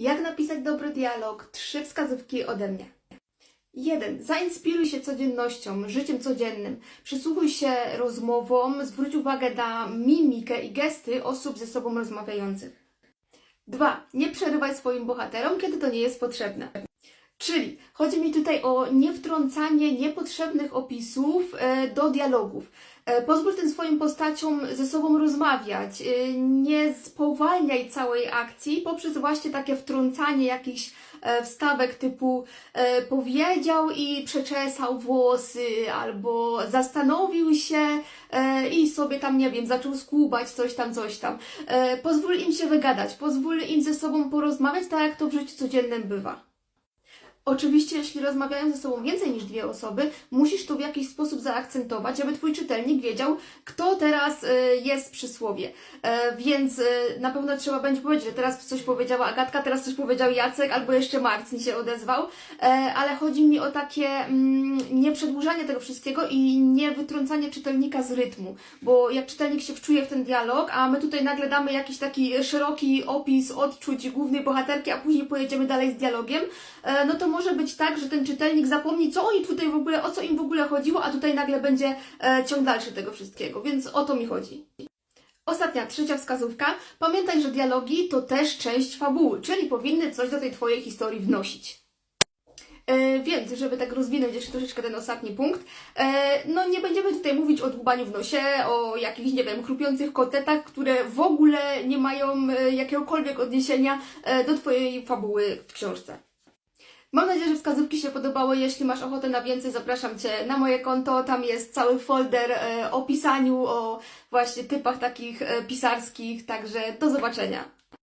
Jak napisać dobry dialog? Trzy wskazówki ode mnie. 1. Zainspiruj się codziennością, życiem codziennym. Przysłuchuj się rozmowom, zwróć uwagę na mimikę i gesty osób ze sobą rozmawiających. 2. Nie przerywaj swoim bohaterom, kiedy to nie jest potrzebne. Czyli chodzi mi tutaj o niewtrącanie niepotrzebnych opisów e, do dialogów. E, Pozwól tym swoim postaciom ze sobą rozmawiać. E, Nie spowalniaj całej akcji poprzez właśnie takie wtrącanie jakichś e, wstawek typu powiedział i przeczesał włosy, albo zastanowił się i sobie tam, nie wiem, zaczął skłubać coś tam, coś tam. Pozwól im się wygadać, pozwól im ze sobą porozmawiać, tak jak to w życiu codziennym bywa. Oczywiście, jeśli rozmawiają ze sobą więcej niż dwie osoby, musisz to w jakiś sposób zaakcentować, żeby Twój czytelnik wiedział, kto teraz y, jest przy słowie. E, więc y, na pewno trzeba będzie powiedzieć, że teraz coś powiedziała Agatka, teraz coś powiedział Jacek, albo jeszcze Marcin się odezwał. E, ale chodzi mi o takie mm, nieprzedłużanie tego wszystkiego i nie wytrącanie czytelnika z rytmu. Bo jak czytelnik się wczuje w ten dialog, a my tutaj nagle damy jakiś taki szeroki opis odczuć głównej bohaterki, a później pojedziemy dalej z dialogiem, e, no to może być tak, że ten czytelnik zapomni, co oni tutaj w ogóle, o co im w ogóle chodziło, a tutaj nagle będzie e, ciąg dalszy tego wszystkiego, więc o to mi chodzi. Ostatnia, trzecia wskazówka. Pamiętaj, że dialogi to też część fabuły, czyli powinny coś do tej Twojej historii wnosić. E, więc, żeby tak rozwinąć jeszcze troszeczkę ten ostatni punkt, e, no nie będziemy tutaj mówić o dłubaniu w nosie, o jakichś, nie wiem, chrupiących kotetach, które w ogóle nie mają e, jakiegokolwiek odniesienia e, do Twojej fabuły w książce. Mam nadzieję, że wskazówki się podobały. Jeśli masz ochotę na więcej, zapraszam Cię na moje konto. Tam jest cały folder e, o pisaniu, o właśnie typach takich e, pisarskich. Także do zobaczenia.